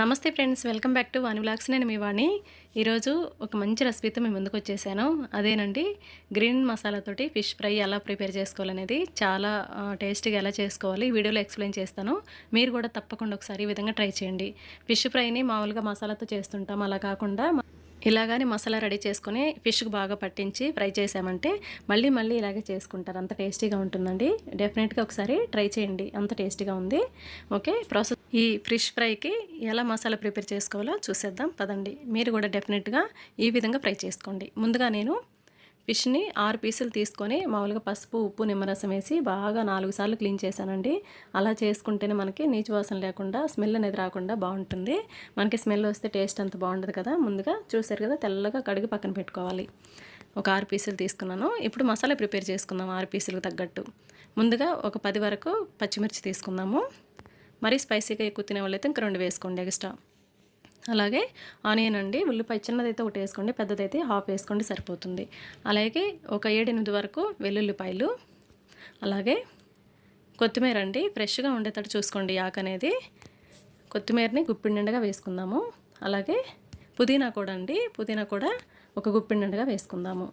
నమస్తే friends welcome back to Vani blogs నేను మీ వాణి. ఈరోజు ఒక మంచి రెసిపీతో మేము ముందుకు వచ్చేసాను. అదేనండి గ్రీన్ మసాలాతోటి ఫిష్ ఫ్రై ఎలా ప్రిపేర్ చేసుకోవాలనేది చాలా టేస్టీగా ఎలా చేసుకోవాలి వీడియోలో ఎక్స్ప్లెయిన్ చేస్తాను. మీరు కూడా తప్పకుండా ఒకసారి ఈ విధంగా ట్రై చేయండి. ఫిష్ ఫ్రైని మామూలుగా మసాలాతో చేస్తుంటాం అలా కాకుండా ఇలాగానే మసాలా రెడీ చేసుకొని ఫిష్కి బాగా పట్టించి ఫ్రై చేసామంటే మళ్ళీ మళ్ళీ ఇలాగే చేసుకుంటారు. అంత టేస్టీగా ఉంటుందండి. డెఫినెట్గా ఒకసారి ట్రై చేయండి. అంత టేస్టీగా ఉంది. ఓకే? ప్రాసెస్ ఈ ఫిష్ ఫ్రైకి ఎలా మసాలా ప్రిపేర్ చేసుకోవాలో చూసేద్దాం. పదండి. మీరు కూడా డెఫినెట్గా ఈ విధంగా ఫ్రై చేసుకోండి. ముందుగా నేను ఫిష్ని ఆరు పీసులు తీసుకొని మామూలుగా పసుపు ఉప్పు నిమ్మరసం వేసి బాగా నాలుగు సార్లు క్లీన్ చేశానండి. అలా చేసుకుంటేనే మనకి నీచు వాసన లేకుండా స్మెల్ అనేది రాకుండా బాగుంటుంది. మనకి స్మెల్ వస్తే టేస్ట్ అంత బాగుండదు కదా. ముందుగా చూసారు కదా తెల్లగా కడిగి పక్కన పెట్టుకోవాలి. ఒక ఆరు పీసులు తీసుకున్నాను. ఇప్పుడు మసాలా ప్రిపేర్ చేసుకుందాం ఆరు పీసులకు తగ్గట్టు. ముందుగా ఒక పది వరకు పచ్చిమిర్చి తీసుకుందాము. మరీ స్పైసీగా ఎక్కువ తినే వాళ్ళైతే ఇంక రెండు వేసుకోండి ఎక్స్ట్రా. అలాగే ఆనియన్ అండి ఉల్లిపాయ చిన్నదైతే ఒకటి వేసుకోండి పెద్దదైతే హాఫ్ వేసుకోండి సరిపోతుంది. అలాగే ఒక ఏడెనిమిది వరకు వెల్లుల్లిపాయలు అలాగే కొత్తిమీర అండి ఫ్రెష్గా ఉండేటట్టు చూసుకోండి ఆకు అనేది. కొత్తిమీరని గుప్పిడి నిండుగా వేసుకుందాము. అలాగే పుదీనా కూడా అండి పుదీనా కూడా ఒక గుప్పిడి నిండుగా వేసుకుందాము.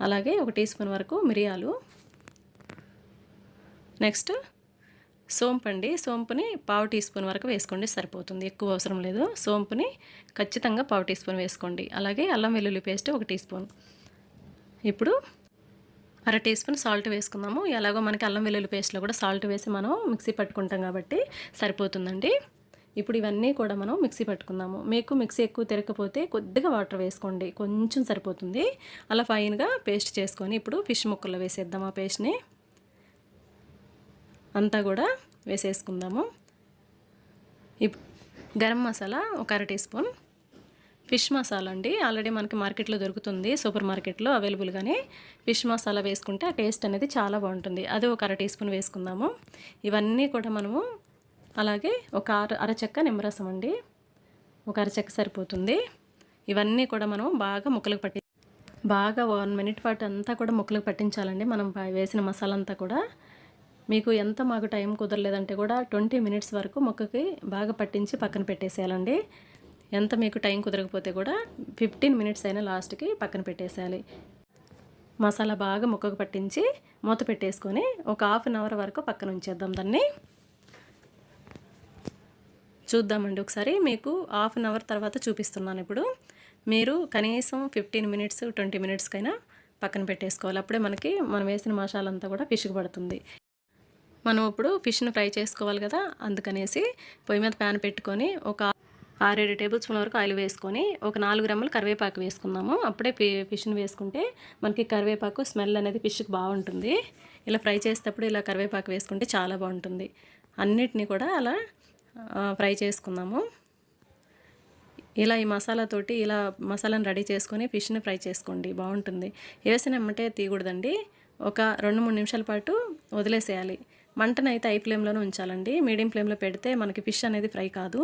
అలాగే ఒక టీ స్పూన్ వరకు మిరియాలు. నెక్స్ట్ సోంపు అండి సోంపుని పావు టీ స్పూన్ వరకు వేసుకోండి సరిపోతుంది. ఎక్కువ అవసరం లేదు. సోంపుని ఖచ్చితంగా పావు టీ స్పూన్ వేసుకోండి. అలాగే అల్లం వెల్లుల్లి పేస్ట్ ఒక టీ స్పూన్. ఇప్పుడు అర టీ స్పూన్ సాల్ట్ వేసుకుందాము. ఎలాగో మనకి అల్లం వెల్లుల్లి పేస్ట్లో కూడా సాల్ట్ వేసి మనం మిక్సీ పట్టుకుంటాం కాబట్టి సరిపోతుందండి. ఇప్పుడు ఇవన్నీ కూడా మనం మిక్సీ పట్టుకుందాము. మీకు మిక్సీ ఎక్కువ తిరగకపోతే కొద్దిగా వాటర్ వేసుకోండి. కొంచెం సరిపోతుంది. అలా ఫైన్గా పేస్ట్ చేసుకొని ఇప్పుడు ఫిష్ ముక్కల్లో వేసేద్దాం ఆ పేస్ట్ని. అంతా కూడా వేసేసుకుందాము. ఇప్ గరం మసాలా ఒక అర టీ స్పూన్. ఫిష్ మసాలా అండి. ఆల్రెడీ మనకి మార్కెట్లో దొరుకుతుంది సూపర్ మార్కెట్లో అవైలబుల్గానే. ఫిష్ మసాలా వేసుకుంటే ఆ టేస్ట్ అనేది చాలా బాగుంటుంది. అది ఒక అర టీ స్పూన్ వేసుకుందాము. ఇవన్నీ కూడా మనము అలాగే ఒక అర అరచెక్క నిమ్మరసం అండి. ఒక అరచెక్క సరిపోతుంది. ఇవన్నీ కూడా మనం బాగా ముక్కలకు పట్టి బాగా వన్ మినిట్ పాటు అంతా కూడా ముక్కలకు పట్టించాలండి. మనం వేసిన మసాలా అంతా కూడా. మీకు ఎంత మాకు టైం కుదరలేదంటే కూడా ట్వంటీ మినిట్స్ వరకు మొక్కకి బాగా పట్టించి పక్కన పెట్టేసేయాలండి. ఎంత మీకు టైం కుదరకపోతే కూడా ఫిఫ్టీన్ మినిట్స్ అయినా లాస్ట్కి పక్కన పెట్టేసేయాలి. మసాలా బాగా ముక్కకు పట్టించి మూత పెట్టేసుకొని ఒక హాఫ్ అన్ అవర్ వరకు పక్కన ఉంచేద్దాం దాన్ని. చూద్దామండి ఒకసారి మీకు హాఫ్ అన్ అవర్ తర్వాత చూపిస్తున్నాను ఇప్పుడు. మీరు కనీసం ఫిఫ్టీన్ మినిట్స్ ట్వంటీ మినిట్స్కైనా పక్కన పెట్టేసుకోవాలి. అప్పుడే మనకి మనం వేసిన మసాలంతా కూడా పిసుగు పడుతుంది. మనం ఇప్పుడు ఫిష్ను ఫ్రై చేసుకోవాలి కదా అందుకనేసి పొయ్యి మీద ప్యాన్ పెట్టుకొని ఒక ఆరేడు టేబుల్ స్పూన్ వరకు ఆయిల్ వేసుకొని ఒక నాలుగు గ్రాములు కరివేపాకు వేసుకుందాము. అప్పుడే ఫి- ఫిష్ని వేసుకుంటే మనకి కరివేపాకు స్మెల్ అనేది ఫిష్కి బాగుంటుంది. ఇలా ఫ్రై చేసేటప్పుడు ఇలా కరివేపాకు వేసుకుంటే చాలా బాగుంటుంది. అన్నిటినీ కూడా అలా ఫ్రై చేసుకుందాము. ఇలా ఈ మసాలాతోటి ఇలా మసాలాను రెడీ చేసుకొని ఫిష్ని ఫ్రై చేసుకోండి బాగుంటుంది. వేసినమ్మంటే తీయకూడదండి. ఒక రెండు మూడు నిమిషాల పాటు వదిలేసేయాలి. మంటను అయితే ఐ ఫ్లేమ్లోనే ఉంచాలండి. మీడియం ఫ్లేమ్లో పెడితే మనకి ఫిష్ అనేది ఫ్రై కాదు.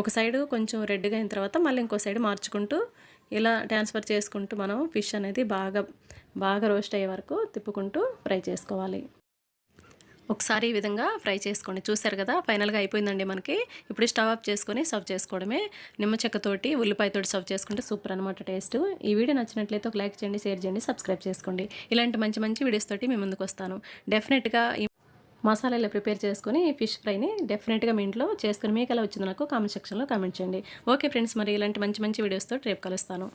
ఒక సైడు కొంచెం రెడ్గా అయిన తర్వాత మళ్ళీ ఇంకో సైడ్ మార్చుకుంటూ ఇలా ట్రాన్స్ఫర్ చేసుకుంటూ మనం ఫిష్ అనేది బాగా బాగా రోస్ట్ అయ్యే వరకు తిప్పుకుంటూ ఫ్రై చేసుకోవాలి. ఒకసారి ఈ విధంగా ఫ్రై చేసుకోండి. చూసారు కదా ఫైనల్గా అయిపోయిందండి మనకి. ఇప్పుడు స్టవ్ ఆఫ్ చేసుకొని సర్వ్ చేసుకోవడమే. నిమ్మ చెక్కతోటి ఉల్లిపాయతోటి సర్వ్ చేసుకుంటే సూపర్ అనమాట టేస్ట్. ఈ వీడియో నచ్చినట్లయితే ఒక లైక్ చేయండి షేర్ చేయండి సబ్స్క్రైబ్ చేసుకోండి. ఇలాంటి మంచి మంచి వీడియోస్ తోటి మీ ముందుకు వస్తాను. డెఫినెట్గా ఈ మసాలాలు ప్రిపేర్ చేసుకొని ఫిష్ ఫ్రైని డెఫినెట్గా మీ ఇంట్లో చేసుకుని మీకు ఎలా వచ్చిందో నాకు కామెంట్ సెక్షన్లో కామెంట్ చేయండి. ఓకే ఫ్రెండ్స్ మరి ఇలాంటి మంచి మంచి వీడియోస్తో రేపు కలుస్తాను.